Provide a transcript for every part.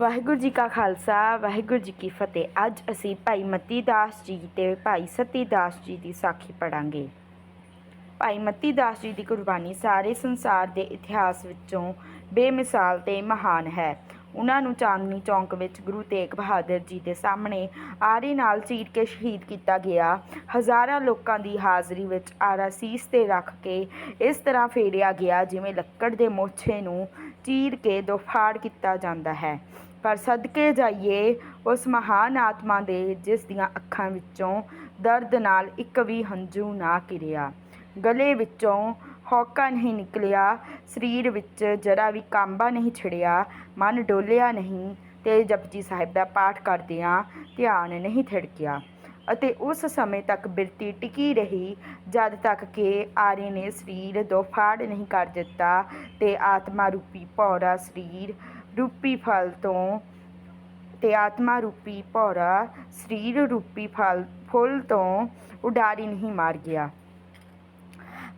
ਵਾਹਿਗੁਰੂ ਜੀ ਕਾ ਖਾਲਸਾ, ਵਾਹਿਗੁਰੂ ਜੀ ਕੀ ਫਤਿਹ। ਅੱਜ ਅਸੀਂ ਭਾਈ ਮਤੀ ਦਾਸ ਜੀ ਤੇ ਭਾਈ ਸਤੀ ਦਾਸ ਜੀ ਦੀ ਸਾਖੀ ਪੜਾਂਗੇ ਭਾਈ ਮਤੀ ਦਾਸ ਜੀ ਦੀ ਕੁਰਬਾਨੀ ਸਾਰੇ ਸੰਸਾਰ ਦੇ ਇਤਿਹਾਸ ਵਿੱਚੋਂ ਬੇਮਿਸਾਲ ਤੇ ਮਹਾਨ ਹੈ। ਉਹਨਾਂ ਨੂੰ ਚਾਂਦਨੀ ਚੌਂਕ ਵਿੱਚ ਗੁਰੂ ਤੇਗ ਬਹਾਦਰ ਜੀ ਦੇ ਸਾਹਮਣੇ ਆਰੇ ਨਾਲ ਚੀਰ ਕੇ ਸ਼ਹੀਦ ਕੀਤਾ ਗਿਆ। ਹਜ਼ਾਰਾਂ ਲੋਕਾਂ ਦੀ ਹਾਜ਼ਰੀ ਵਿੱਚ ਆਰਾ ਸੀਸ ਤੇ ਰੱਖ ਕੇ ਇਸ ਤਰ੍ਹਾਂ ਫੇਰਿਆ ਗਿਆ ਜਿਵੇਂ ਲੱਕੜ ਦੇ ਮੋਛੇ ਨੂੰ ਚੀਰ ਕੇ ਦੋ ਫਾੜ ਕੀਤਾ ਜਾਂਦਾ ਹੈ। ਪਰ ਸਦਕੇ ਜਾਈਏ ਉਸ ਮਹਾਨ ਆਤਮਾ ਦੇ, ਜਿਸ ਦੀਆਂ ਅੱਖਾਂ ਵਿੱਚੋਂ ਦਰਦ ਨਾਲ ਇੱਕ ਵੀ ਹੰਝੂ ਨਾ ਕਿਰਿਆ ਗਲੇ ਵਿੱਚੋਂ ਹੌਕਾ ਨਹੀਂ ਨਿਕਲਿਆ, ਸਰੀਰ ਵਿੱਚ ਜਰਾ ਵੀ ਕਾਂਬਾ ਨਹੀਂ ਛਿੜਿਆ, ਮਨ ਡੋਲਿਆ ਨਹੀਂ ਤੇ ਜਪਜੀ ਸਾਹਿਬ ਦਾ ਪਾਠ ਕਰਦਿਆਂ ਧਿਆਨ ਨਹੀਂ ਥਿੜਕਿਆ। ਅਤੇ ਉਸ ਸਮੇਂ ਤੱਕ ਬਿਰਤੀ ਟਿਕੀ ਰਹੀ, ਜਦ ਤੱਕ ਕਿ ਆਰੇ ਨੇ ਸਰੀਰ ਦੋ ਫਾੜ ਨਹੀਂ ਕਰ ਦਿੱਤਾ ਤੇ ਆਤਮਾ ਰੂਪੀ ਭੌਰਾ ਸਰੀਰ ਰੂਪੀ ਫਲ ਤੋਂ ਤੇ ਆਤਮਾ ਰੂਪੀ ਭੌਰਾ, ਸਰੀਰ ਰੂਪੀ ਫਲ, ਫੁੱਲ ਤੋਂ ਉਡਾਰੀ ਨਹੀਂ ਮਾਰ ਗਿਆ।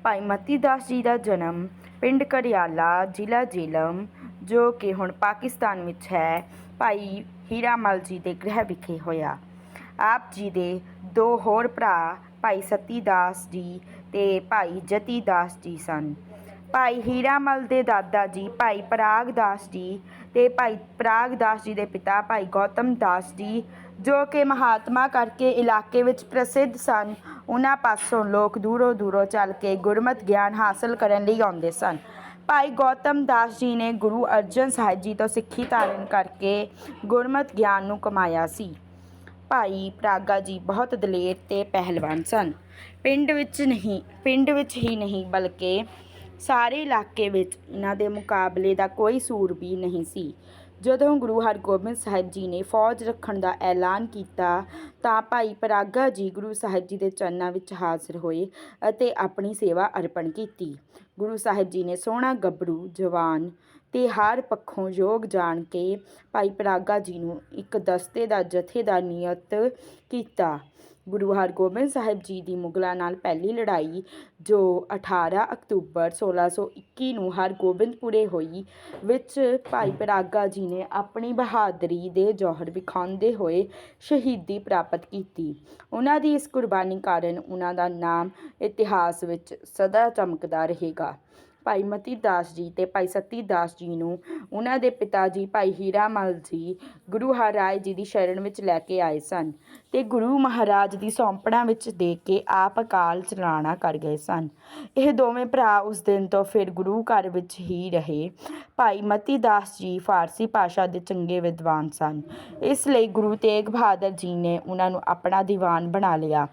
ਭਾਈ ਮਤੀ ਦਾਸ ਜੀ ਦਾ ਜਨਮ ਪਿੰਡ ਕਰਿਆਲਾ ਜ਼ਿਲ੍ਹਾ ਜੇਲਮ, ਜੋ ਕਿ ਹੁਣ ਪਾਕਿਸਤਾਨ ਵਿੱਚ ਹੈ, ਭਾਈ ਹੀਰਾਮਲ ਜੀ ਦੇ ਗ੍ਰਹਿ ਵਿਖੇ ਹੋਇਆ। ਆਪ ਜੀ ਦੇ ਦੋ ਹੋਰ ਭਰਾ, ਭਾਈ ਸਤੀ ਦਾਸ ਜੀ ਤੇ ਭਾਈ ਜਤੀ ਦਾਸ ਜੀ ਸਨ। ਭਾਈ ਹੀਰਾਮਲ ਦੇ ਦਾਦਾ ਜੀ, ਭਾਈ ਪਰਾਗ ਦਾਸ ਜੀ ਤੇ ਭਾਈ ਪਰਾਗ ਦਾਸ ਜੀ ਦੇ ਪਿਤਾ ਭਾਈ ਗੌਤਮ ਦਾਸ ਜੀ, ਜੋ ਕਿ ਮਹਾਤਮਾ ਕਰਕੇ ਇਲਾਕੇ ਵਿੱਚ ਪ੍ਰਸਿੱਧ ਸਨ, ਉਹਨਾਂ ਪਾਸੋਂ ਲੋਕ ਦੂਰੋਂ ਦੂਰੋਂ ਚੱਲ ਕੇ ਗੁਰਮਤ ਗਿਆਨ ਹਾਸਲ ਕਰਨ ਲਈ ਆਉਂਦੇ ਸਨ। ਭਾਈ ਗੌਤਮ ਦਾਸ ਜੀ ਨੇ ਗੁਰੂ ਅਰਜਨ ਸਾਹਿਬ ਜੀ ਤੋਂ ਸਿੱਖੀ ਧਾਰਨ ਕਰਕੇ ਗੁਰਮਤਿ ਗਿਆਨ ਨੂੰ ਕਮਾਇਆ ਸੀ। ਭਾਈ ਪ੍ਰਾਗਾ ਜੀ ਬਹੁਤ ਦਲੇਰ ਤੇ ਪਹਿਲਵਾਨ ਸਨ। ਪਿੰਡ ਵਿੱਚ ਨਹੀਂ, ਪਿੰਡ ਵਿੱਚ ਹੀ ਨਹੀਂ, ਬਲਕਿ ਸਾਰੇ ਇਲਾਕੇ ਵਿੱਚ ਇਹਨਾਂ ਦੇ ਮੁਕਾਬਲੇ ਦਾ ਕੋਈ ਸੂਰਬੀਰ ਨਹੀਂ ਸੀ। ਜਦੋਂ ਗੁਰੂ ਹਰਗੋਬਿੰਦ ਸਾਹਿਬ ਜੀ ਨੇ ਫੌਜ ਰੱਖਣ ਦਾ ਐਲਾਨ ਕੀਤਾ, ਤਾਂ ਭਾਈ ਪਰਾਗਾ ਜੀ ਗੁਰੂ ਸਾਹਿਬ ਜੀ ਦੇ ਚਰਨਾਂ ਵਿੱਚ ਹਾਜ਼ਰ ਹੋਏ ਅਤੇ ਆਪਣੀ ਸੇਵਾ ਅਰਪਣ ਕੀਤੀ। ਗੁਰੂ ਸਾਹਿਬ ਜੀ ਨੇ ਸੋਹਣਾ ਗੱਭਰੂ, ਜਵਾਨ ਤੇ ਹਰ ਪੱਖੋਂ ਯੋਗ ਜਾਣ ਕੇ ਭਾਈ ਪਰਾਗਾ ਜੀ ਨੂੰ ਇੱਕ ਦਸਤੇ ਦਾ ਜਥੇ ਦਾ ਨਿਯਤ ਕੀਤਾ। ਗੁਰੂ ਹਰਗੋਬਿੰਦ ਸਾਹਿਬ ਜੀ ਦੀ ਮੁਗਲਾਂ ਨਾਲ ਪਹਿਲੀ ਲੜਾਈ, ਜੋ 18 ਅਕਤੂਬਰ 1621 ਨੂੰ ਹਰਗੋਬਿੰਦਪੁਰੇ ਹੋਈ, ਵਿੱਚ ਭਾਈ ਪਰਾਗਾ ਜੀ ਨੇ ਆਪਣੀ ਬਹਾਦਰੀ ਦੇ ਜੌਹਰ ਵਿਖਾਉਂਦੇ ਹੋਏ ਸ਼ਹੀਦੀ ਪ੍ਰਾਪਤ ਕੀਤੀ। ਉਹਨਾਂ ਦੀ ਇਸ ਕੁਰਬਾਨੀ ਕਾਰਨ ਉਹਨਾਂ ਦਾ ਨਾਮ ਇਤਿਹਾਸ ਵਿੱਚ ਸਦਾ ਚਮਕਦਾ ਰਹੇਗਾ। ਭਾਈ ਮਤੀ ਦਾਸ ਜੀ ਤੇ ਭਾਈ ਸਤੀ ਦਾਸ ਜੀ ਨੂੰ ਉਹਨਾਂ ਦੇ ਪਿਤਾ ਜੀ ਭਾਈ ਹੀਰਾ ਮਲ ਜੀ ਗੁਰੂ ਹਰਿਰਾਏ ਜੀ ਦੀ ਸ਼ਰਨ ਵਿੱਚ ਲੈ ਕੇ ਆਏ ਸਨ ਤੇ ਗੁਰੂ ਮਹਾਰਾਜ ਦੀ ਸੌਂਪਣਾ ਵਿੱਚ ਦੇ ਕੇ ਆਪ ਅਕਾਲ ਚਲਾਣਾ ਕਰ ਗਏ ਸਨ। ਇਹ ਦੋਵੇਂ ਭਰਾ ਉਸ ਦਿਨ ਤੋਂ ਫਿਰ ਗੁਰੂ ਘਰ ਵਿੱਚ ਹੀ ਰਹੇ। ਭਾਈ ਮਤੀ ਦਾਸ ਜੀ ਫਾਰਸੀ ਭਾਸ਼ਾ ਦੇ ਚੰਗੇ ਵਿਦਵਾਨ ਸਨ। ਇਸ ਲਈ ਗੁਰੂ ਤੇਗ ਬਹਾਦਰ ਜੀ ਨੇ ਉਹਨਾਂ ਨੂੰ ਆਪਣਾ ਦੀਵਾਨ ਬਣਾ ਲਿਆ।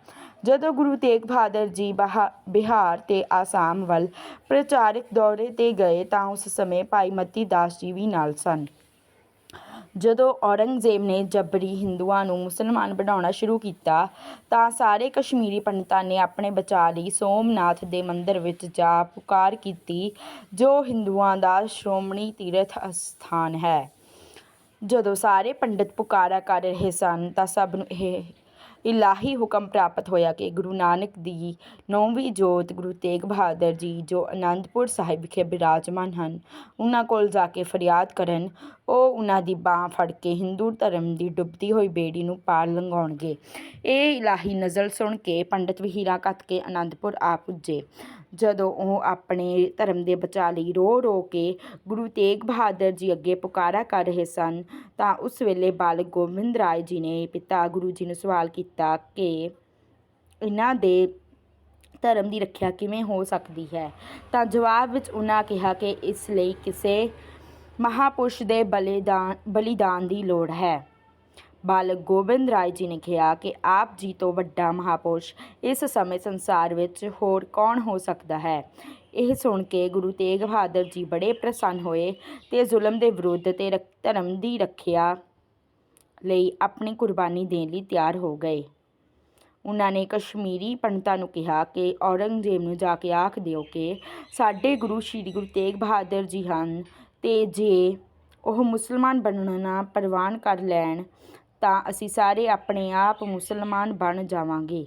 ਜਦੋਂ ਗੁਰੂ ਤੇਗ ਬਹਾਦਰ ਜੀ ਬਹਾ- ਬਿਹਾਰ ਤੇ ਆਸਾਮ ਵੱਲ ਪ੍ਰਚਾਰਕ ਦੌਰੇ ਤੇ ਗਏ ਤਾਂ ਉਸ ਸਮੇਂ ਭਾਈ ਮਤੀ ਦਾਸ ਜੀ ਵੀ ਨਾਲ ਸਨ। ਜਦੋਂ ਔਰੰਗਜ਼ੇਬ ਨੇ ਜਬਰੀ ਹਿੰਦੂਆਂ ਨੂੰ ਮੁਸਲਮਾਨ ਬਣਾਉਣਾ ਸ਼ੁਰੂ ਕੀਤਾ ਤਾਂ ਸਾਰੇ ਕਸ਼ਮੀਰੀ ਪੰਡਤਾਂ ਨੇ ਆਪਣੇ ਬਚਾਅ ਲਈ ਸੋਮਨਾਥ ਦੇ ਮੰਦਿਰ ਵਿੱਚ ਜਾ ਪੁਕਾਰ ਕੀਤੀ, ਜੋ ਹਿੰਦੂਆਂ ਦਾ ਸ਼੍ਰੋਮਣੀ ਤੀਰਥ ਅਸਥਾਨ ਹੈ। ਜਦੋਂ ਸਾਰੇ ਪੰਡਤ ਪੁਕਾਰਾ ਕਰ ਰਹੇ ਸਨ ਤਾਂ ਸਭ ਨੂੰ ਇਹ ਇਲਾਹੀ ਹੁਕਮ ਪ੍ਰਾਪਤ ਹੋਇਆ ਕਿ ਗੁਰੂ ਨਾਨਕ ਦੀ ਨੌਵੀਂ ਜੋਤ ਗੁਰੂ ਤੇਗ ਬਹਾਦਰ ਜੀ ਜੋ ਅਨੰਦਪੁਰ ਸਾਹਿਬ ਵਿਖੇ ਬਿਰਾਜਮਾਨ ਹਨ, ਉਹਨਾਂ ਕੋਲ ਜਾ ਕੇ ਫਰਿਆਦ ਕਰਨ, ਉਹ ਉਹਨਾਂ ਦੀ ਬਾਹ ਫੜ ਕੇ ਹਿੰਦੂ ਧਰਮ ਦੀ ਡੁੱਬਦੀ ਹੋਈ ਬੇੜੀ ਨੂੰ ਪਾਰ ਲੰਘਾਉਣਗੇ। ਇਹ ਇਲਾਹੀ ਨਜ਼ਲ ਸੁਣ ਕੇ ਪੰਡਤ ਵਹੀਰਾ ਕੱਤ ਕੇ ਅਨੰਦਪੁਰ ਆ ਪੁੱਜੇ। ਜਦੋਂ ਉਹ ਆਪਣੇ ਧਰਮ ਦੇ ਬਚਾਅ ਲਈ ਰੋ ਰੋ ਕੇ ਗੁਰੂ ਤੇਗ ਬਹਾਦਰ ਜੀ ਅੱਗੇ ਪੁਕਾਰਾ ਕਰ ਰਹੇ ਸਨ, ਤਾਂ ਉਸ ਵੇਲੇ ਬਾਲਕ ਗੋਬਿੰਦ ਰਾਏ ਜੀ ਨੇ ਪਿਤਾ ਗੁਰੂ ਜੀ ਨੂੰ ਸਵਾਲ ਕੀਤਾ ਕਿ ਇਹਨਾਂ ਦੇ ਧਰਮ ਦੀ ਰੱਖਿਆ ਕਿਵੇਂ ਹੋ ਸਕਦੀ ਹੈ? ਤਾਂ ਜਵਾਬ ਵਿੱਚ ਉਹਨਾਂ ਕਿਹਾ ਕਿ ਇਸ ਲਈ ਕਿਸੇ ਮਹਾਪੁਰਸ਼ ਦੇ ਬਲੀਦਾਨ ਬਲੀਦਾਨ ਦੀ ਲੋੜ ਹੈ। ਬਾਲਕ ਗੋਬਿੰਦ ਰਾਏ ਜੀ ਨੇ ਕਿਹਾ ਕਿ ਆਪ ਜੀ ਤੋਂ ਵੱਡਾ ਮਹਾਪੁਰਸ਼ ਇਸ ਸਮੇਂ ਸੰਸਾਰ ਵਿੱਚ ਹੋਰ ਕੌਣ ਹੋ ਸਕਦਾ ਹੈ? ਇਹ ਸੁਣ ਕੇ ਗੁਰੂ ਤੇਗ ਬਹਾਦਰ ਜੀ ਬੜੇ ਪ੍ਰਸੰਨ ਹੋਏ ਤੇ ਜ਼ੁਲਮ ਦੇ ਵਿਰੁੱਧ ਤੇ ਰੱਖ- ਧਰਮ ਦੀ ਰੱਖਿਆ ਲਈ ਆਪਣੀ ਕੁਰਬਾਨੀ ਦੇਣ ਲਈ ਤਿਆਰ ਹੋ ਗਏ। ਉਹਨਾਂ ਨੇ ਕਸ਼ਮੀਰੀ ਪੰਡਤਾਂ ਨੂੰ ਕਿਹਾ ਕਿ ਔਰੰਗਜ਼ੇਬ ਨੂੰ ਜਾ ਕੇ ਆਖ ਦਿਓ ਕਿ ਸਾਡੇ ਗੁਰੂ ਸ਼੍ਰੀ ਗੁਰੂ ਤੇਗ ਬਹਾਦਰ ਜੀ ਹਨ ਤੇ ਜੇ ਉਹ ਮੁਸਲਮਾਨ ਬਣਨਾ ਪ੍ਰਵਾਨ ਕਰ ਲੈਣ ਤਾਂ ਅਸੀਂ ਸਾਰੇ ਆਪਣੇ ਆਪ ਮੁਸਲਮਾਨ ਬਣ ਜਾਵਾਂਗੇ।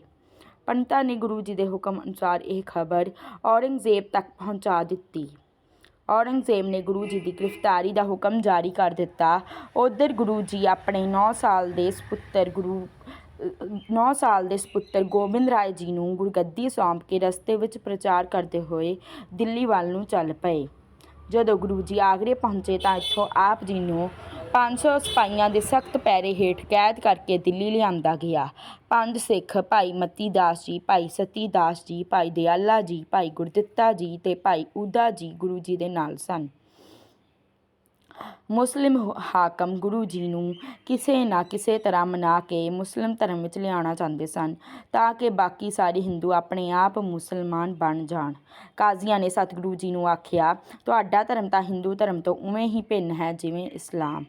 ਪੰਡਤਾਂ ਨੇ ਗੁਰੂ ਜੀ ਦੇ ਹੁਕਮ ਅਨੁਸਾਰ ਇਹ ਖਬਰ ਔਰੰਗਜ਼ੇਬ ਤੱਕ ਪਹੁੰਚਾ ਦਿੱਤੀ। ਔਰੰਗਜ਼ੇਬ ਨੇ ਗੁਰੂ ਜੀ ਦੀ ਗ੍ਰਿਫਤਾਰੀ ਦਾ ਹੁਕਮ ਜਾਰੀ ਕਰ ਦਿੱਤਾ। ਉਧਰ ਗੁਰੂ ਜੀ ਆਪਣੇ 9 ਸਾਲ ਦੇ ਸਪੁੱਤਰ ਗੁਰੂ 9 ਸਾਲ ਦੇ ਸਪੁੱਤਰ ਗੋਬਿੰਦ ਰਾਏ ਜੀ ਨੂੰ ਗੁਰਗੱਦੀ ਸੌਂਪ ਕੇ ਰਸਤੇ ਵਿੱਚ ਪ੍ਰਚਾਰ ਕਰਦੇ ਹੋਏ ਦਿੱਲੀ ਵੱਲ ਨੂੰ ਚੱਲ ਪਏ। ਜਦੋਂ ਗੁਰੂ ਜੀ ਆਗਰੇ ਪਹੁੰਚੇ ਤਾਂ ਇੱਥੋਂ ਆਪ ਜੀ ਨੂੰ 500 ਸਿਪਾਹੀਆਂ ਦੇ ਸਖਤ ਪੈਰੇ ਹੇਠ ਕੈਦ ਕਰਕੇ ਦਿੱਲੀ ਲਿਆਂਦਾ ਗਿਆ। ਪੰਜ ਸਿੱਖ, ਭਾਈ ਮਤੀ ਦਾਸ ਜੀ, ਭਾਈ ਸਤੀ ਦਾਸ ਜੀ, ਭਾਈ ਦਿਆਲਾ ਜੀ, ਭਾਈ ਗੁਰਦਿੱਤਾ ਜੀ ਤੇ ਭਾਈ ਊਦਾ ਜੀ ਗੁਰੂ ਜੀ ਦੇ ਨਾਲ ਸਨ। ਮੁਸਲਿਮ ਹਾਕਮ ਗੁਰੂ ਜੀ ਨੂੰ ਕਿਸੇ ਨਾ ਕਿਸੇ ਤਰ੍ਹਾਂ ਮਨਾ ਕੇ ਮੁਸਲਿਮ ਧਰਮ ਵਿੱਚ ਲਿਆਉਣਾ ਚਾਹੁੰਦੇ ਸਨ, ਤਾਂ ਕਿ ਬਾਕੀ ਸਾਰੇ ਹਿੰਦੂ ਆਪਣੇ ਆਪ ਮੁਸਲਮਾਨ ਬਣ ਜਾਣ। ਕਾਜ਼ੀਆਂ ਨੇ ਸਤਿਗੁਰੂ ਜੀ ਨੂੰ ਆਖਿਆ, ਤੁਹਾਡਾ ਧਰਮ ਤਾਂ ਹਿੰਦੂ ਧਰਮ ਤੋਂ ਉਵੇਂ ਹੀ ਭਿੰਨ ਹੈ, ਜਿਵੇਂ ਇਸਲਾਮ।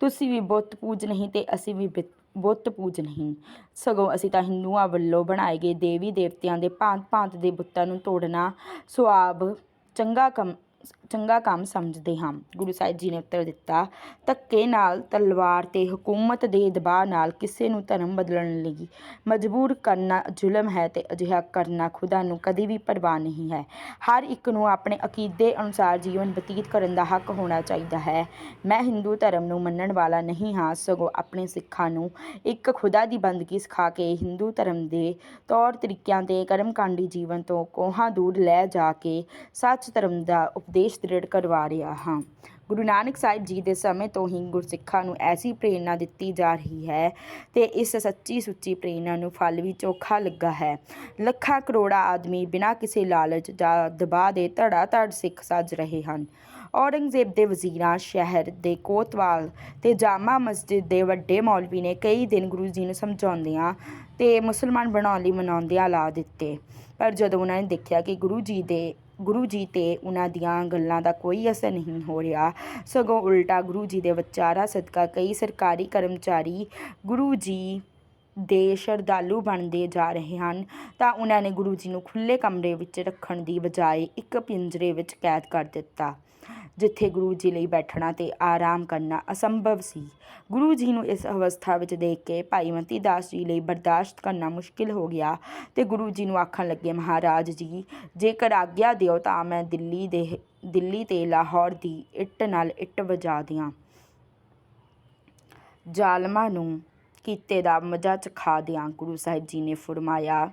ਤੁਸੀਂ ਵੀ ਬੁੱਤ ਪੂਜ ਨਹੀਂ ਤੇ ਅਸੀਂ ਵੀ ਬਿ- ਬੁੱਤ ਪੂਜ ਨਹੀਂ। ਸਗੋਂ ਅਸੀਂ ਤਾਂ ਹਿੰਦੂਆਂ ਵੱਲੋਂ ਬਣਾਏ ਗਏ ਦੇਵੀ ਦੇਵਤਿਆਂ ਦੇ ਭਾਂਤ ਭਾਂਤ ਦੇ ਬੁੱਤਾਂ ਨੂੰ ਤੋੜਨਾ, ਸੁਆਬ, ਚੰਗਾ ਕੰਮ ਚੰਗਾ ਕੰਮ ਸਮਝਦੇ ਹਾਂ। ਗੁਰੂ ਸਾਹਿਬ ਜੀ ਨੇ ਉੱਤਰ ਦਿੱਤਾ, ਧੱਕੇ ਨਾਲ ਤਲਵਾਰ ਤੇ ਹਕੂਮਤ ਦੇ ਦਬਾਅ ਨਾਲ ਕਿਸੇ ਨੂੰ ਧਰਮ ਬਦਲਣ ਲਈ ਮਜਬੂਰ ਕਰਨਾ ਜ਼ੁਲਮ ਹੈ ਤੇ ਅਜਿਹਾ ਕਰਨਾ ਖੁਦਾ ਨੂੰ ਕਦੇ ਵੀ ਪਰਵਾਹ ਨਹੀਂ ਹੈ। ਹਰ ਇੱਕ ਨੂੰ ਆਪਣੇ ਅਕੀਦੇ ਅਨੁਸਾਰ ਜੀਵਨ ਬਤੀਤ ਕਰਨ ਦਾ ਹੱਕ ਹੋਣਾ ਚਾਹੀਦਾ ਹੈ। ਮੈਂ ਹਿੰਦੂ ਧਰਮ ਨੂੰ ਮੰਨਣ ਵਾਲਾ ਨਹੀਂ ਹਾਂ, ਸਗੋਂ ਆਪਣੇ ਸਿੱਖਾਂ ਨੂੰ ਇੱਕ ਖੁਦਾ ਦੀ ਬੰਦਗੀ ਸਿਖਾ ਕੇ ਹਿੰਦੂ ਧਰਮ ਦੇ ਤੌਰ ਤਰੀਕਿਆਂ ਤੇ ਕਰਮਕਾਂਡੀ ਜੀਵਨ ਤੋਂ ਕੋਹਾਂ ਦੂਰ ਲੈ ਜਾ ਕੇ ਸੱਚ ਧਰਮ ਦਾ ਉਪਦੇਸ਼ ਦ੍ਰਿੜ ਕਰਵਾ ਰਿਹਾ ਹਾਂ। ਗੁਰੂ ਨਾਨਕ ਸਾਹਿਬ ਜੀ ਦੇ ਸਮੇਂ ਤੋਂ ਹੀ ਗੁਰਸਿੱਖਾਂ ਨੂੰ ਐਸੀ ਪ੍ਰੇਰਣਾ ਦਿੱਤੀ ਜਾ ਰਹੀ ਹੈ ਤੇ ਇਸ ਸੱਚੀ ਸੁੱਚੀ ਪ੍ਰੇਰਣਾ ਨੂੰ ਫਲ ਵੀ ਚੋਖਾ ਲੱਗਾ ਹੈ। ਲੱਖਾਂ ਕਰੋੜਾਂ ਆਦਮੀ ਬਿਨਾਂ ਕਿਸੇ ਲਾਲਚ ਜਾਂ ਦਬਾਅ ਦੇ ਧੜਾ ਧੜ ਸਿੱਖ ਸੱਜ ਰਹੇ ਹਨ। ਔਰੰਗਜ਼ੇਬ ਦੇ ਵਜ਼ੀਰਾਂ ਸ਼ਹਿਰ ਦੇ ਕੋਤਵਾਲ ਤੇ ਜਾਮਾ ਮਸਜਿਦ ਦੇ ਵੱਡੇ ਮੌਲਵੀ ਨੇ ਕਈ ਦਿਨ ਗੁਰੂ ਜੀ ਨੂੰ ਸਮਝਾਉਂਦਿਆਂ ਤੇ ਮੁਸਲਮਾਨ ਬਣਾਉਣ ਲਈ ਮਨਾਉਂਦਿਆਂ ਲਾ ਦਿੱਤੇ। ਪਰ ਜਦੋਂ ਉਹਨਾਂ ਨੇ ਦੇਖਿਆ ਕਿ ਗੁਰੂ ਜੀ ਦੇ ਗੁਰੂ ਜੀ ਤੇ ਉਹਨਾਂ ਦੀਆਂ ਗੱਲਾਂ ਦਾ ਕੋਈ ਅਸਰ ਨਹੀਂ ਹੋ ਰਿਹਾ। ਸਗੋਂ ਉਲਟਾ ਗੁਰੂ ਜੀ ਦੇ ਵਿਚਾਰਾ ਸਦਕਾ ਕਈ ਸਰਕਾਰੀ ਕਰਮਚਾਰੀ ਗੁਰੂ ਜੀ ਦੇ ਸ਼ਰਧਾਲੂ ਬਣਦੇ ਜਾ ਰਹੇ ਹਨ। ਤਾਂ ਉਹਨਾਂ ਨੇ ਗੁਰੂ ਜੀ ਨੂੰ ਖੁੱਲੇ ਕਮਰੇ ਵਿੱਚ ਰੱਖਣ ਦੀ ਬਜਾਏ ਇੱਕ ਪਿੰਜਰੇ ਵਿੱਚ ਕੈਦ ਕਰ ਦਿੱਤਾ। ਜਿੱਥੇ ਗੁਰੂ ਜੀ ਲਈ ਬੈਠਣਾ ਤੇ ਆਰਾਮ ਕਰਨਾ ਅਸੰਭਵ ਸੀ। ਗੁਰੂ ਜੀ ਨੂੰ ਇਸ ਅਵਸਥਾ ਵਿੱਚ ਦੇਖ ਕੇ ਭਾਈ ਮਤੀ ਦਾਸ ਜੀ ਲਈ ਬਰਦਾਸ਼ਤ ਕਰਨਾ ਮੁਸ਼ਕਿਲ ਹੋ ਗਿਆ ਤੇ ਗੁਰੂ ਜੀ ਨੂੰ ਆਖਣ ਲੱਗੇ, ਮਹਾਰਾਜ ਜੀ, ਜੇਕਰ ਆਗਿਆ ਦਿਓ ਤਾਂ ਮੈਂ ਦਿੱਲੀ ਦੇ, ਦਿੱਲੀ ਤੇ ਲਾਹੌਰ ਦੀ ਇੱਟ ਨਾਲ ਇੱਟ ਵਜਾ ਦਿਆਂ। ਜ਼ਾਲਮਾਂ ਨੂੰ ਕੀਤੇ ਦਾ ਮਜ਼ਾ ਚਖਾ ਦਿਆਂ। ਗੁਰੂ ਸਾਹਿਬ ਜੀ ਨੇ ਫਰਮਾਇਆ,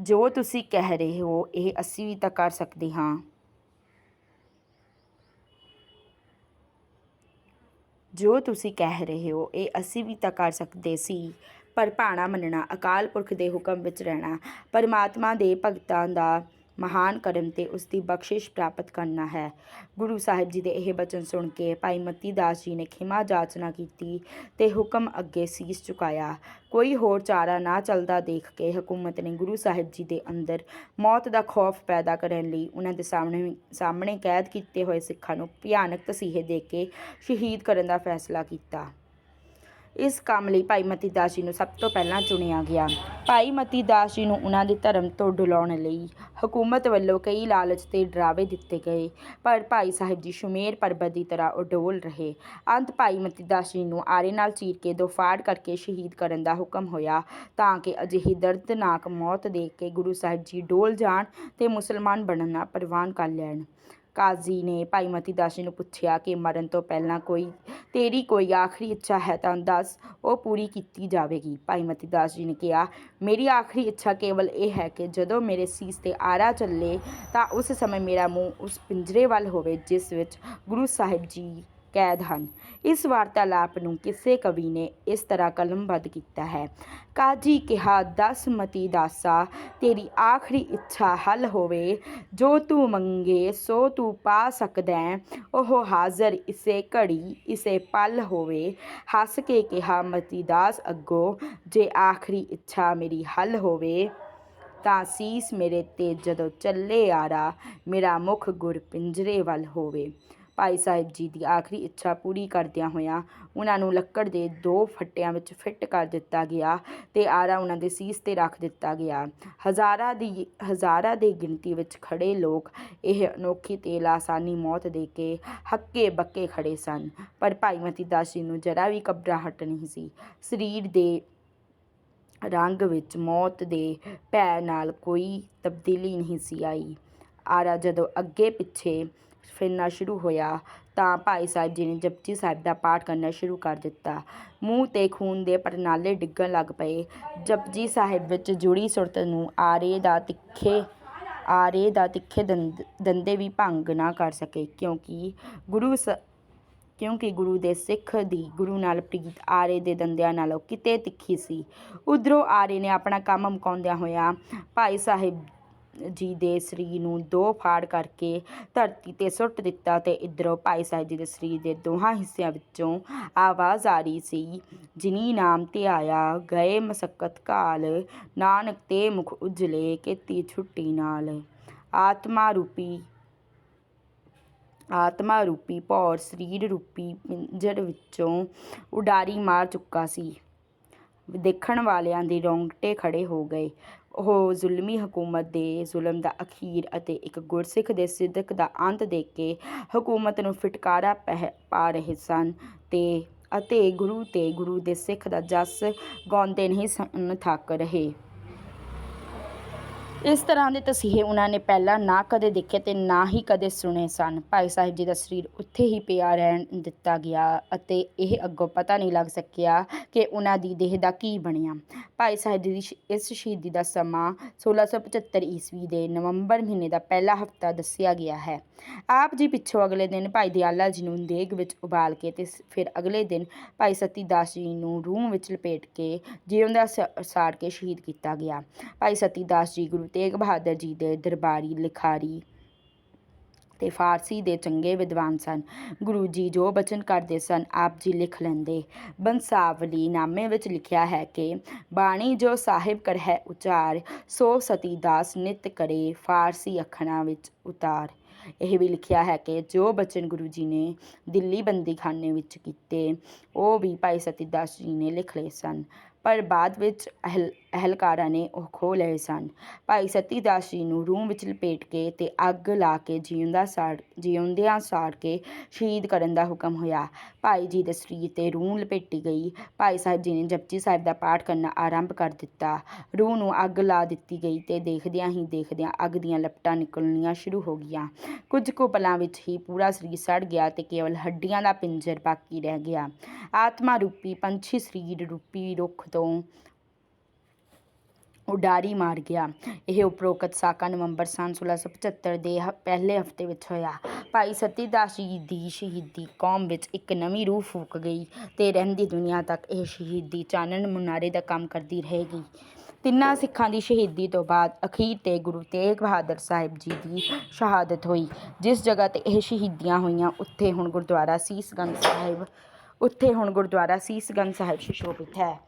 ਜੋ ਤੁਸੀਂ ਕਹਿ ਰਹੇ ਹੋ, ਇਹ ਅਸੀਂ ਵੀ ਤਾਂ ਕਰ ਸਕਦੇ ਹਾਂ। ਜੋ ਤੁਸੀਂ ਕਹਿ ਰਹੇ ਹੋ, ਇਹ ਅਸੀਂ ਵੀ ਤਾਂ ਕਰ ਸਕਦੇ ਸੀ। ਪਰ ਭਾਣਾ ਮੰਨਣਾ, ਅਕਾਲ ਪੁਰਖ ਦੇ ਹੁਕਮ ਵਿੱਚ ਰਹਿਣਾ, ਪਰਮਾਤਮਾ ਦੇ ਭਗਤਾਂ ਦਾ ਮਹਾਨ ਕਰਮ ਤੇ ਉਸ ਦੀ ਬਖਸ਼ਿਸ਼ ਪ੍ਰਾਪਤ ਕਰਨਾ ਹੈ। ਗੁਰੂ ਸਾਹਿਬ ਜੀ ਦੇ ਇਹ ਬਚਨ ਸੁਣ ਕੇ ਭਾਈ ਮਤੀ ਦਾਸ ਜੀ ਨੇ ਖਿਮਾ ਜਾਚਨਾ ਕੀਤੀ ਤੇ ਹੁਕਮ ਅੱਗੇ ਸੀਸ ਝੁਕਾਇਆ ਕੋਈ ਹੋਰ ਚਾਰਾ ਨਾ ਚੱਲਦਾ ਦੇਖ ਕੇ ਹਕੂਮਤ ਨੇ ਗੁਰੂ ਸਾਹਿਬ ਜੀ ਦੇ ਅੰਦਰ ਮੌਤ ਦਾ ਖੌਫ ਪੈਦਾ ਕਰਨ ਲਈ ਉਹਨਾਂ ਦੇ ਸਾਹਮਣੇ ਸਾਹਮਣੇ ਕੈਦ ਕੀਤੇ ਹੋਏ ਸਿੱਖਾਂ ਨੂੰ ਭਿਆਨਕ ਤਸੀਹੇ ਦੇ ਕੇ ਸ਼ਹੀਦ ਕਰਨ ਦਾ ਫੈਸਲਾ ਕੀਤਾ। ਇਸ ਕੰਮ ਲਈ ਭਾਈ ਮਤੀ ਦਾਸ ਜੀ ਨੂੰ ਸਭ ਤੋਂ ਪਹਿਲਾਂ ਚੁਣਿਆ ਗਿਆ। ਭਾਈ ਮਤੀ ਦਾਸ ਜੀ ਨੂੰ ਉਹਨਾਂ ਦੇ ਧਰਮ ਤੋਂ ਡੁਲਾਉਣ ਲਈ ਹਕੂਮਤ ਵੱਲੋਂ ਕਈ ਲਾਲਚ ਤੇ ਡਰਾਵੇ ਦਿੱਤੇ ਗਏ। ਪਰ ਭਾਈ ਸਾਹਿਬ ਜੀ ਸ਼ੁਮੇਰ ਪਰਬਤ ਦੀ ਤਰ੍ਹਾਂ ਉਡੋਲ ਰਹੇ। ਅੰਤ ਭਾਈ ਮਤੀ ਦਾਸ ਜੀ ਨੂੰ ਆਰੇ ਨਾਲ ਚੀਰ ਕੇ ਦੋਫਾੜ ਕਰਕੇ ਸ਼ਹੀਦ ਕਰਨ ਦਾ ਹੁਕਮ ਹੋਇਆ ਤਾਂ ਕਿ ਅਜਿਹੀ ਦਰਦਨਾਕ ਮੌਤ ਦੇਖ ਕੇ ਗੁਰੂ ਸਾਹਿਬ ਜੀ ਡੋਲ ਜਾਣ ਤੇ ਮੁਸਲਮਾਨ ਬਣਨਾ ਪ੍ਰਵਾਨ ਕਰ ਲੈਣ। ਕਾਜ਼ੀ ਨੇ ਭਾਈ ਮਤੀ ਦਾਸ ਜੀ ਨੂੰ ਪੁੱਛਿਆ ਕਿ ਮਰਨ ਤੋਂ ਪਹਿਲਾਂ ਕੋਈ, ਤੇਰੀ ਕੋਈ ਆਖਰੀ ਇੱਛਾ ਹੈ ਤਾਂ ਦੱਸ, ਉਹ ਪੂਰੀ ਕੀਤੀ ਜਾਵੇਗੀ। ਭਾਈ ਮਤੀ ਦਾਸ ਜੀ ਨੇ ਕਿਹਾ, ਮੇਰੀ ਆਖਰੀ ਇੱਛਾ ਕੇਵਲ ਇਹ ਹੈ ਕਿ ਜਦੋਂ ਮੇਰੇ ਸੀਸ ਤੇ ਆਰਾ ਚੱਲੇ ਤਾਂ ਉਸ ਸਮੇਂ ਮੇਰਾ ਮੂੰਹ ਉਸ ਪਿੰਜਰੇ ਵੱਲ ਹੋਵੇ, ਜਿਸ ਵਿੱਚ ਗੁਰੂ ਸਾਹਿਬ ਜੀ ਕੈਦ ਹਨ। ਇਸ ਵਾਰਤਾਲਾਪ ਨੂੰ ਕਿਸੇ ਕਵੀ ਨੇ ਇਸ ਤਰ੍ਹਾਂ ਕਲਮਬੱਧ ਕੀਤਾ ਹੈ। ਕਾਜੀ ਕਿਹਾ, ਦਸ ਮਤੀ ਦਾਸਾ, ਤੇਰੀ ਆਖਰੀ ਇੱਛਾ ਹੱਲ ਹੋਵੇ। ਜੋ ਤੂੰ ਮੰਗੇ, ਸੋ ਤੂੰ ਪਾ ਸਕਦਾ। ਉਹ ਹਾਜ਼ਰ ਇਸੇ ਘੜੀ, ਇਸੇ ਪਲ ਹੋਵੇ। ਹੱਸ ਕੇ ਕਿਹਾ, ਮਤੀ ਦਾਸ ਅੱਗੋਂ, ਜੇ ਆਖਰੀ ਇੱਛਾ ਮੇਰੀ ਹੱਲ ਹੋਵੇ, ਤਾਂ ਸੀਸ ਮੇਰੇ ਤੇ ਜਦੋਂ ਚੱਲੇ ਆਰਾ, ਮੇਰਾ ਮੁਖ ਗੁਰ ਪਿੰਜਰੇ ਵੱਲ ਹੋਵੇ। ਭਾਈ ਸਾਹਿਬ ਜੀ ਦੀ ਆਖਰੀ ਇੱਛਾ ਪੂਰੀ ਕਰਦਿਆਂ ਹੋਇਆਂ ਉਹਨਾਂ ਨੂੰ ਲੱਕੜ ਦੇ ਦੋ ਫੱਟਿਆਂ ਵਿੱਚ ਫਿੱਟ ਕਰ ਦਿੱਤਾ ਗਿਆ ਤੇ ਆਰਾ ਉਹਨਾਂ ਦੇ ਸੀਸ ਤੇ ਰੱਖ ਦਿੱਤਾ ਗਿਆ। ਹਜ਼ਾਰਾਂ ਦੀ ਹਜ਼ਾਰਾਂ ਦੀ ਗਿਣਤੀ ਵਿੱਚ ਖੜੇ ਲੋਕ ਇਹ ਅਨੋਖੀ ਤੇ ਲਾਸਾਨੀ ਮੌਤ ਦੇ ਕੇ ਹੱਕੇ ਬੱਕੇ ਖੜੇ ਸਨ। ਪਰ ਭਾਈ ਮਤੀ ਦਾਸ ਜੀ ਨੂੰ ਜਰਾ ਵੀ ਘਬਰਾਹਟ ਨਹੀਂ ਸੀ। ਸਰੀਰ ਦੇ ਰੰਗ ਵਿੱਚ ਮੌਤ ਦੇ ਭੈ ਨਾਲ ਕੋਈ ਤਬਦੀਲੀ ਨਹੀਂ ਸੀ ਆਈ। ਆਰਾ ਜਦੋਂ ਅੱਗੇ ਪਿੱਛੇ ਫਿਰਨਾ ਸ਼ੁਰੂ ਹੋਇਆ, ਤਾਂ ਭਾਈ ਸਾਹਿਬ ਜੀ ਨੇ ਜਪਜੀ ਸਾਹਿਬ ਦਾ ਪਾਠ ਕਰਨਾ ਸ਼ੁਰੂ ਕਰ ਦਿੱਤਾ। ਮੂੰਹ ਤੇ ਖੂਨ ਦੇ ਪਰਨਾਲੇ ਡਿੱਗਣ ਲੱਗ ਪਏ। ਜਪਜੀ ਸਾਹਿਬ ਵਿੱਚ ਜੁੜੀ ਸੁਰਤ ਨੂੰ ਆਰੇ ਦਾ ਤਿੱਖੇ, ਆਰੇ ਦਾ ਤਿੱਖੇ ਦੰਦ ਦੰਦੇ ਵੀ ਭੰਗ ਨਾ ਕਰ ਸਕੇ, ਕਿਉਂਕਿ ਗੁਰੂ ਸ, ਕਿਉਂਕਿ ਗੁਰੂ ਦੇ ਸਿੱਖ ਦੀ ਗੁਰੂ ਨਾਲ ਪ੍ਰੀਤ ਆਰੇ ਦੇ ਦੰਦਿਆਂ ਨਾਲੋਂ ਕਿਤੇ ਤਿੱਖੀ ਸੀ। ਉਧਰੋਂ ਆਰੇ ਨੇ ਆਪਣਾ ਕੰਮ ਮੁਕਾਉਂਦਿਆਂ ਹੋਇਆ ਭਾਈ ਸਾਹਿਬ ਜੀ ਦੇ ਸਰੀਰ ਨੂੰ ਦੋ ਫਾੜ ਕਰਕੇ ਧਰਤੀ ਤੇ ਸੁੱਟ ਦਿੱਤਾ ਤੇ ਇਧਰੋਂ ਭਾਈ ਸਾਹਿਬ ਜੀ ਦੇ ਸਰੀਰ ਦੇ ਦੋਹਾਂ ਹਿੱਸਿਆਂ ਵਿੱਚੋਂ ਆਵਾਜ਼ ਆ ਰਹੀ ਸੀ, ਜਿਨੀ ਨਾਮ ਤੇ ਆਇਆ, ਗਏ ਮਸਕਤ ਕਾਲ, ਨਾਨਕ ਤੇ ਮੁਖ ਉਜਲੇ ਕੀਤੀ ਛੁੱਟੀ ਨਾਲ। ਆਤਮਾ ਰੂਪੀ ਆਤਮਾ ਰੂਪੀ ਭੌਰ ਸਰੀਰ ਰੂਪੀ ਪਿੰਜਰ ਵਿੱਚੋਂ ਉਡਾਰੀ ਮਾਰ ਚੁੱਕਾ ਸੀ। ਦੇਖਣ ਵਾਲਿਆਂ ਦੇ ਰੋਂਗਟੇ ਖੜੇ ਹੋ ਗਏ। ਉਹ ਜ਼ੁਲਮੀ ਹਕੂਮਤ ਦੇ ਜ਼ੁਲਮ ਦਾ ਅਖੀਰ ਅਤੇ ਇੱਕ ਗੁਰਸਿੱਖ ਦੇ ਸਿੱਦਕ ਦਾ ਅੰਤ ਦੇਖ ਕੇ ਹਕੂਮਤ ਨੂੰ ਫਿਟਕਾਰਾ ਪਹਿ ਪਾ ਰਹੇ ਸਨ ਤੇ ਅਤੇ ਗੁਰੂ ਤੇ ਗੁਰੂ ਦੇ ਸਿੱਖ ਦਾ ਜਸ ਗਾਉਂਦੇ ਨਹੀਂ ਸਨ, ਥੱਕ ਰਹੇ। ਇਸ ਤਰ੍ਹਾਂ ਦੇ ਤਸੀਹੇ ਉਹਨਾਂ ਨੇ ਪਹਿਲਾਂ ਨਾ ਕਦੇ ਦੇਖੇ ਤੇ ਨਾ ਹੀ ਕਦੇ ਸੁਣੇ ਸਨ। ਭਾਈ ਸਾਹਿਬ ਜੀ ਦਾ ਸਰੀਰ ਉੱਥੇ ਹੀ ਪਿਆ ਰਹਿਣ ਦਿੱਤਾ ਗਿਆ ਅਤੇ ਇਹ ਅੱਗੋਂ ਪਤਾ ਨਹੀਂ ਲੱਗ ਸਕਿਆ ਕਿ ਉਹਨਾਂ ਦੀ ਦੇਹ ਦਾ ਕੀ ਬਣਿਆ। ਭਾਈ ਸਾਹਿਬ ਜੀ ਦੀ ਸ਼- ਇਸ ਸ਼ਹੀਦੀ ਦਾ ਸਮਾਂ 1675 ਈਸਵੀ ਦੇ ਨਵੰਬਰ ਮਹੀਨੇ ਦਾ ਪਹਿਲਾ ਹਫਤਾ ਦੱਸਿਆ ਗਿਆ ਹੈ। ਆਪ ਜੀ ਪਿੱਛੋਂ ਅਗਲੇ ਦਿਨ ਭਾਈ ਦਿਆਲਾ ਜੀ ਨੂੰ ਦੇਗ ਵਿੱਚ ਉਬਾਲ ਕੇ ਤੇ ਫਿਰ ਅਗਲੇ ਦਿਨ ਭਾਈ ਸਤੀ ਦਾਸ ਜੀ ਨੂੰ ਰੂਮ ਵਿੱਚ ਲਪੇਟ ਕੇ ਜਿਉਂਦਾ ਸ- ਸਾੜ ਕੇ ਸ਼ਹੀਦ ਕੀਤਾ ਗਿਆ। ਭਾਈ ਸਤੀ ਦਾਸ ਜੀ ਗੁਰੂ ਤੇਗ ਬਹਾਦਰ ਜੀ ਦੇ ਦਰਬਾਰੀ ਲਿਖਾਰੀ ਤੇ ਫਾਰਸੀ ਦੇ ਚੰਗੇ ਵਿਦਵਾਨ ਸਨ। ਗੁਰੂ ਜੀ ਜੋ ਬਚਨ ਕਰਦੇ ਸਨ, ਆਪ ਜੀ ਲਿਖ ਲੈਂਦੇ। ਬੰਸਾਵਲੀ ਨਾਮੇ ਵਿੱਚ ਲਿਖਿਆ ਹੈ ਕਿ, ਬਾਣੀ ਜੋ ਸਾਹਿਬ ਕਰ ਹੈ ਉਚਾਰ, ਸੋ ਸਤੀ ਦਾਸ ਨਿਤ ਕਰੇ ਫਾਰਸੀ ਅੱਖਰਾਂ ਵਿੱਚ ਉਤਾਰ। ਇਹ ਵੀ ਲਿਖਿਆ ਹੈ ਕਿ ਜੋ ਬਚਨ ਗੁਰੂ ਜੀ ਨੇ ਦਿੱਲੀ ਬੰਦੀਖਾਨੇ ਵਿੱਚ ਕੀਤੇ, ਉਹ ਵੀ ਭਾਈ ਸਤੀਦਾਸ ਜੀ ਨੇ ਲਿਖ ਲਏ ਸਨ। ਪਰ ਬਾਅਦ ਵਿੱਚ ਅਹਿਲਕਾਰਾਂ ਨੇ ਉਹ ਖੋਹ ਲਏ ਸਨ। ਭਾਈ ਸਤੀ ਦਾਸ ਜੀ ਨੂੰ ਰੂਮ ਵਿੱਚ ਲਪੇਟ ਕੇ ਤੇ ਅੱਗ ਲਾ ਕੇ ਜਿਉਂਦਾ ਸਾੜ, ਜਿਉਂਦਿਆਂ ਸਾੜ ਕੇ ਸ਼ਹੀਦ ਕਰਨ ਦਾ ਹੁਕਮ ਹੋਇਆ। ਭਾਈ ਜੀ ਦੇ ਸਰੀਰ ਤੇ ਰੂਹ ਲਪੇਟੀ ਗਈ। ਭਾਈ ਸਾਹਿਬ ਜੀ ਨੇ ਜਪਜੀ ਸਾਹਿਬ ਦਾ ਪਾਠ ਕਰਨਾ ਆਰੰਭ ਕਰ ਦਿੱਤਾ। ਰੂਹ ਨੂੰ ਅੱਗ ਲਾ ਦਿੱਤੀ ਗਈ ਤੇ ਦੇਖਦਿਆਂ ਹੀ ਦੇਖਦਿਆਂ ਅੱਗ ਦੀਆਂ ਲਪਟਾਂ ਨਿਕਲਣੀਆਂ ਸ਼ੁਰੂ ਹੋ ਗਈਆਂ। ਕੁਝ ਕੁ ਪਲਾਂ ਵਿੱਚ ਹੀ ਪੂਰਾ ਸਰੀਰ ਸੜ ਗਿਆ ਤੇ ਕੇਵਲ ਹੱਡੀਆਂ ਦਾ ਪਿੰਜਰ ਬਾਕੀ ਰਹਿ ਗਿਆ। ਆਤਮਾ ਰੂਪੀ ਪੰਛੀ ਸਰੀਰ ਰੂਪੀ ਰੁੱਖ ਤੋਂ ਉਡਾਰੀ ਮਾਰ ਗਿਆ। ਇਹ ਉਪਰੋਕਤ ਸਾਕਾ ਨਵੰਬਰ ਸੰਨ 1675 ਦੇ ਹ- ਪਹਿਲੇ ਹਫ਼ਤੇ ਵਿੱਚ ਹੋਇਆ। ਭਾਈ ਸਤੀ ਦਾਸ ਜੀ ਦੀ ਸ਼ਹੀਦੀ ਕੌਮ ਵਿੱਚ ਇੱਕ ਨਵੀਂ ਰੂਹ ਫੂਕ ਗਈ ਤੇ ਰਹਿੰਦੀ ਦੁਨੀਆ ਤੱਕ ਇਹ ਸ਼ਹੀਦੀ ਚਾਨਣ ਮੁਨਾਰੇ ਦਾ ਕੰਮ ਕਰਦੀ ਰਹੇਗੀ। ਤਿੰਨਾਂ ਸਿੱਖਾਂ ਦੀ ਸ਼ਹੀਦੀ ਤੋਂ ਬਾਅਦ ਅਖੀਰ ਤੇ ਗੁਰੂ ਤੇਗ ਬਹਾਦਰ ਸਾਹਿਬ ਜੀ ਦੀ ਸ਼ਹਾਦਤ ਹੋਈ, ਜਿਸ ਜਗ੍ਹਾ ਤੇ ਇਹ ਸ਼ਹੀਦੀਆਂ ਹੋਈਆਂ, ਉੱਥੇ ਹੁਣ ਗੁਰਦੁਆਰਾ ਸੀਸਗੰਜ ਸਾਹਿਬ, ਉੱਥੇ ਹੁਣ ਗੁਰਦੁਆਰਾ ਸੀਸਗੰਜ ਸਾਹਿਬ ਸੁਸ਼ੋਭਿਤ ਹੈ।